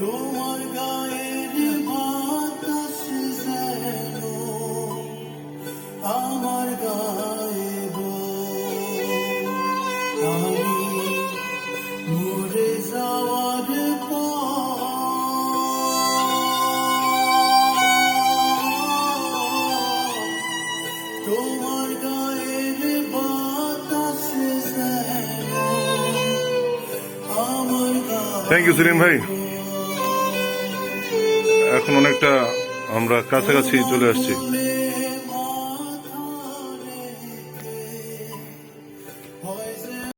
তোমার গায়ের বাতাস যেন আমার গায়ে আমি মরে যাওয়ার তোমার গায়ের বাতাস যেন আমার গায়ে Thank you, Sulim Bhai. এখন অনেকটা আমরা কাছাকাছি চলে আসছি।